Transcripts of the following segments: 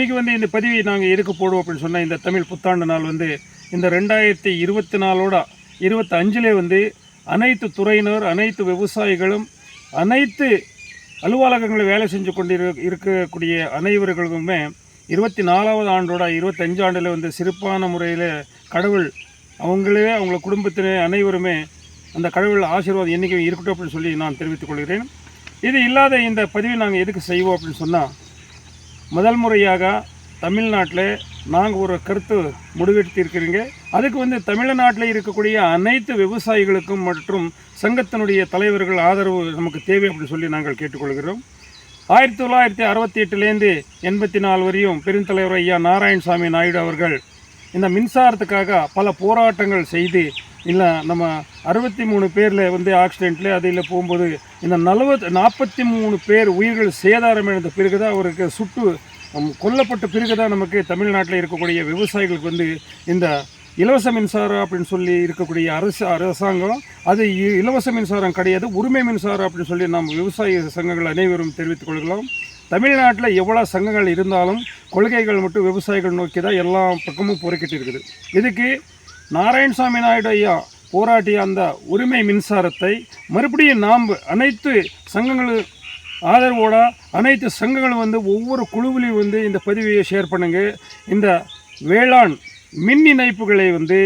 இன்றைக்கி வந்து இந்த பதிவை நாங்கள் எதுக்கு போடுவோம் அப்படின்னு சொன்னால் இந்த தமிழ் புத்தாண்டு நாள் வந்து இந்த ரெண்டாயிரத்தி இருபத்தி நாலோட இருபத்தஞ்சிலே வந்து அனைத்து துறையினர் அனைத்து விவசாயிகளும் அனைத்து அலுவலகங்களில் வேலை செஞ்சு கொண்டு இருக்கக்கூடிய அனைவர்களுக்குமே இருபத்தி நாலாவது ஆண்டோட இருபத்தஞ்சு ஆண்டில் வந்து சிறப்பான முறையில் கடவுள் அவங்களே அவங்கள குடும்பத்தினர் அனைவருமே அந்த கடவுள் ஆசீர்வாதம் என்றைக்கும் இருக்கட்டும் அப்படின்னு சொல்லி நான் தெரிவித்துக் கொள்கிறேன். இது இல்லாத இந்த பதிவை நாங்கள் எதுக்கு செய்வோம் அப்படின்னு சொன்னால் முதல் முறையாக தமிழ்நாட்டில் நாங்கள் ஒரு கருத்து முடிவெடுத்திருக்கிறீங்க அதுக்கு வந்து தமிழ்நாட்டில் இருக்கக்கூடிய அனைத்து விவசாயிகளுக்கும் மற்றும் சங்கத்தினுடைய தலைவர்கள் ஆதரவு நமக்கு தேவை அப்படின்னு சொல்லி நாங்கள் கேட்டுக்கொள்கிறோம். ஆயிரத்தி தொள்ளாயிரத்தி அறுபத்தி எட்டுலேருந்து எண்பத்தி நாலு வரையும் பெருந்தலைவர் ஐயா நாராயணசாமி நாயுடு அவர்கள் இந்த மின்சாரத்துக்காக பல போராட்டங்கள் செய்து இல்லை நம்ம அறுபத்தி மூணு பேரில் வந்து ஆக்சிடெண்ட்டில் அதில் போகும்போது இந்த நலவத் நாற்பத்தி மூணு பேர் உயிர்கள் சேதாரம் இழந்த பிறகு தான் அவருக்கு சுட்டு கொல்லப்பட்ட பிறகு தான் நமக்கு தமிழ்நாட்டில் இருக்கக்கூடிய விவசாயிகளுக்கு வந்து இந்த இலவச மின்சாரம் அப்படின்னு சொல்லி இருக்கக்கூடிய அரசு அரசாங்கம் அது இ- இலவச மின்சாரம் கிடையாது உரிமை மின்சாரம் அப்படின்னு சொல்லி நாம் விவசாய சங்கங்கள் அனைவரும் தெரிவித்துக் கொள்கிறோம். தமிழ்நாட்டில் எவ்வளோ சங்கங்கள் இருந்தாலும் கொள்கைகள் மட்டும் விவசாயிகள் நோக்கி தான் எல்லா பக்கமும் பொறுக்கிட்டு இருக்குது. இதுக்கு நாராயணசாமி நாயுடு ஐயா போராட்டிய அந்த உரிமை மின்சாரத்தை மறுபடியும் நாம் அனைத்து சங்கங்களும் ஆதரவோட அனைத்து சங்கங்களும் வந்து ஒவ்வொரு குழுவிலையும் வந்து இந்த பதிவையை ஷேர் பண்ணுங்க. இந்த வேளாண் மின் இணைப்புகளை வந்து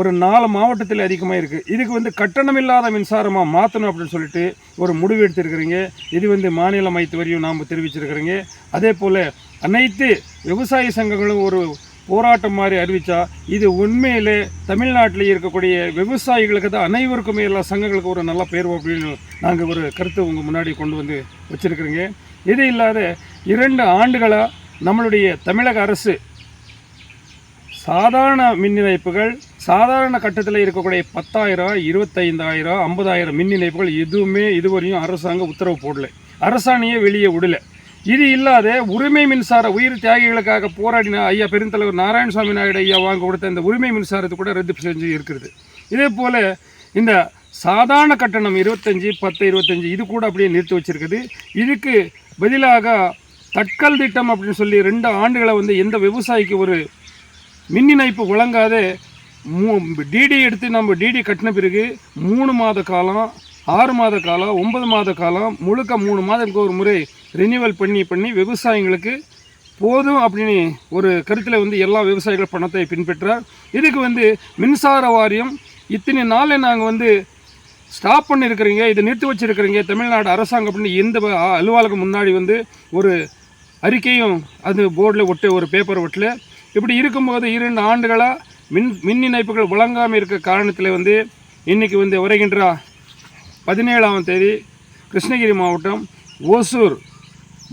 ஒரு நாலு மாவட்டத்தில் அதிகமாக இருக்குது இதுக்கு வந்து கட்டணமில்லாத மின்சாரமாக மாற்றணும் அப்படின்னு சொல்லிட்டு ஒரு முடிவு எடுத்திருக்கிறீங்க. இது வந்து மாநில மைத்து வரையும் நாம் தெரிவிச்சிருக்கிறீங்க. அதே போல் அனைத்து விவசாய சங்கங்களும் ஒரு போராட்டம் மாதிரி அறிவித்தா இது உண்மையிலே தமிழ்நாட்டில் இருக்கக்கூடிய விவசாயிகளுக்கு தான் அனைவருக்குமே எல்லா சங்கங்களுக்கு ஒரு நல்ல பேர் அப்படின்னு நாங்கள் ஒரு கருத்து உங்கள் முன்னாடி கொண்டு வந்து வச்சுருக்குறீங்க. இது இல்லாத இரண்டு ஆண்டுகளாக நம்மளுடைய தமிழக அரசு சாதாரண மின் இணைப்புகள் சாதாரண கட்டத்தில் இருக்கக்கூடிய பத்தாயிரம் இருபத்தைந்தாயிரம் ஐம்பதாயிரம் மின் இணைப்புகள் எதுவுமே இதுவரையும் அரசாங்கம் உத்தரவு போடல. அரசாணையே வெளியே விடல. இது இல்லாத உரிமை மின்சார உயிர் தியாகிகளுக்காக போராடின ஐயா பெருந்தலைவர் நாராயணசாமி நாயுடு ஐயா வாங்க கொடுத்த இந்த உரிமை மின்சாரத்தை கூட ரத்து செஞ்சு இருக்கிறது. இதே போல் இந்த சாதாரண கட்டணம் இருபத்தஞ்சி பத்து இருபத்தஞ்சி இது கூட அப்படியே நிறுத்தி வச்சிருக்குது. இதுக்கு பதிலாக தட்கல் திட்டம் அப்படின்னு சொல்லி ரெண்டு ஆண்டுகளை வந்து எந்த விவசாயிக்கு ஒரு மின் இணைப்பு வழங்காத மூ டிடி எடுத்து நம்ம டிடி கட்டின பிறகு மூணு மாத காலம் ஆறு மாத காலம் ஒன்பது மாத காலம் முழுக்க மூணு மாதத்துக்கு ஒரு முறை ரினியூவல் பண்ணி பண்ணி விவசாயிங்களுக்கு போதும் அப்படின்னு ஒரு கருத்தில் வந்து எல்லா விவசாயிகள் பணத்தை பின்பற்றார். இதுக்கு வந்து மின்சார வாரியம் இத்தனை நாளில் நாங்கள் வந்து ஸ்டாப் பண்ணியிருக்கிறீங்க இதை நிறுத்தி வச்சுருக்கிறீங்க. தமிழ்நாடு அரசாங்கம் அப்படின்னு எந்த அலுவலகம் முன்னாடி வந்து ஒரு அறிக்கையும் அது போர்டில் ஒட்டு ஒரு பேப்பர் ஒட்டில். இப்படி இருக்கும்போது இரண்டு ஆண்டுகளாக மின் மின் இணைப்புகள் வழங்காமல் இருக்க காரணத்தில் வந்து இன்றைக்கி வந்து வருகின்ற பதினேழாம் தேதி கிருஷ்ணகிரி மாவட்டம் ஓசூர்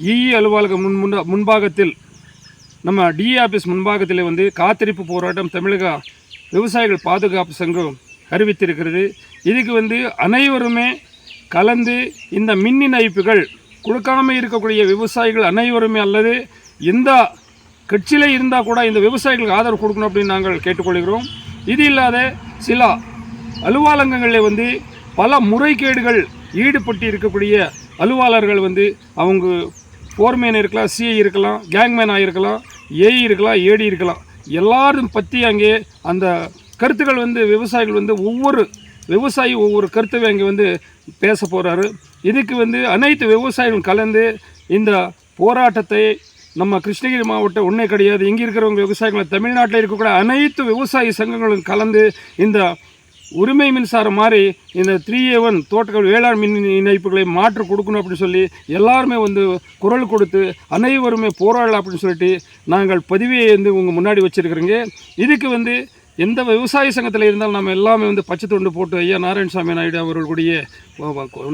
இஇ அலுவலகம் முன் முன்ன- முன்பாகத்தில் நம்ம டிஇ ஆஃபீஸ் முன்பாகத்தில் வந்து காத்திருப்பு போராட்டம் தமிழக விவசாயிகள் பாதுகாப்பு சங்கம் அறிவித்திருக்கிறது. இதுக்கு வந்து அனைவருமே கலந்து இந்த மின் இணைப்புகள் கொடுக்காம இருக்கக்கூடிய விவசாயிகள் அனைவருமே அல்லது எந்த கட்சியில் இருந்தால் கூட இந்த விவசாயிகளுக்கு ஆதரவு கொடுக்கணும் அப்படின்னு நாங்கள் கேட்டுக்கொள்கிறோம். இது இல்லாத சில அலுவலகங்களில் வந்து பல முறைகேடுகள் ஈடுபட்டு இருக்கக்கூடிய அலுவலர்கள் வந்து அவங்க ஃபோர்மேன் இருக்கலாம் சிஐ இருக்கலாம் கேங்மேன் இருக்கலாம் ஏஇ இருக்கலாம் ஏடி இருக்கலாம். எல்லாரும் பற்றி அங்கே அந்த கருத்துக்கள் வந்து விவசாயிகள் வந்து ஒவ்வொரு விவசாயி ஒவ்வொரு கருத்தை அங்கே வந்து பேச போகிறாரு இதுக்கு வந்து அனைத்து விவசாயிகளும் கலந்து இந்த போராட்டத்தை நம்ம கிருஷ்ணகிரி மாவட்டம் ஒன்றே கிடையாது. இங்கே இருக்கிறவங்க விவசாயிகள் தமிழ்நாட்டில் இருக்கக்கூடிய அனைத்து விவசாய சங்கங்களும் கலந்து இந்த உரிமை மின்சாரம் மாதிரி இந்த த்ரீ ஏ ஒன் தோட்டக்கல் வேளாண் மின் இணைப்புகளை மாற்று கொடுக்கணும் அப்படின்னு சொல்லி எல்லாருமே வந்து குரல் கொடுத்து அனைவருமே போராடலாம் அப்படின்னு சொல்லிட்டு நாங்கள் பதிவை வந்து உங்கள் முன்னாடி வச்சுருக்கிறோங்க. இதுக்கு வந்து எந்த விவசாய சங்கத்தில் இருந்தாலும் நம்ம எல்லாமே வந்து பச்சை தொண்டு போட்டு ஐயா நாராயணசாமி நாயுடு அவர்களுடைய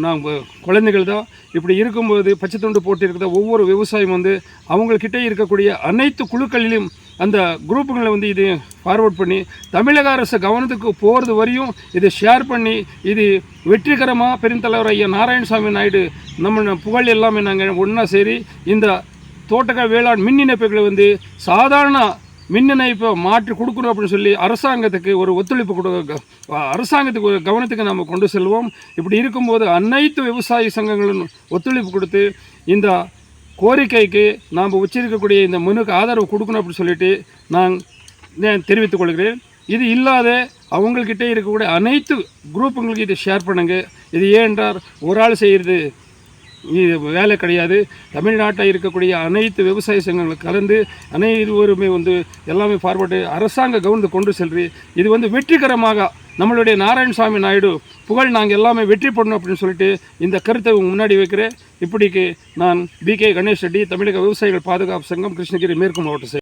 நாங்கள் குழந்தைகள் தான். இப்படி இருக்கும்போது பச்சை தொண்டு போட்டு இருக்கிற ஒவ்வொரு விவசாயம் வந்து அவங்கக்கிட்ட இருக்கக்கூடிய அனைத்து குழுக்களிலும் அந்த குரூப்புகளை வந்து இது ஃபார்வர்ட் பண்ணி தமிழக அரசு கவனத்துக்கு போகிறது வரையும் இதை ஷேர் பண்ணி இது வெற்றிகரமாக பெருந்தலைவர் ஐயா நாராயணசாமி நாயுடு நம்ம புகழ் எல்லாமே நாங்கள் ஒன்றா சரி இந்த தோட்டக்க வேளாண் மின் இணைப்புகளை வந்து சாதாரண மின் இணைப்பை மாற்றி கொடுக்கணும் அப்படின்னு சொல்லி அரசாங்கத்துக்கு ஒரு ஒத்துழைப்பு கொடுக்க அரசாங்கத்துக்கு ஒரு கவனத்துக்கு நாம் கொண்டு செல்வோம். இப்படி இருக்கும்போது அனைத்து விவசாய சங்கங்களும் ஒத்துழைப்பு கொடுத்து இந்த கோரிக்கைக்கு நாம் உச்சரிக்கக்கூடிய இந்த மனுக்கு ஆதரவு கொடுக்கணும் அப்படின்னு சொல்லிட்டு நான் தெரிவித்துக் கொள்கிறேன். இது இல்லாத அவங்கக்கிட்ட இருக்கக்கூடிய அனைத்து குரூப்புங்களுக்கு இதை ஷேர் பண்ணுங்கள் இது ஏன் என்றார் ஒரு ஆள் செய்கிறது வேலை கிடையாது. தமிழ்நாட்டில் இருக்கக்கூடிய அனைத்து விவசாய சங்கங்கள் கலந்து அனைவருமே வந்து எல்லாமே ஃபார்வர்டு அரசாங்க கவர்ந்து கொண்டு செல்வி இது வந்து வெற்றிகரமாக நம்மளுடைய நாராயணசாமி நாயுடு புகழ் நாங்கள் எல்லாமே வெற்றி பண்ணணும் அப்படின்னு சொல்லிட்டு இந்த கருத்தை முன்னாடி வைக்கிறேன். இப்படிக்கு நான் பி கே கணேஷ் ரெட்டி தமிழக விவசாயிகள் பாதுகாப்பு சங்கம் கிருஷ்ணகிரி மேற்கு மாவட்ட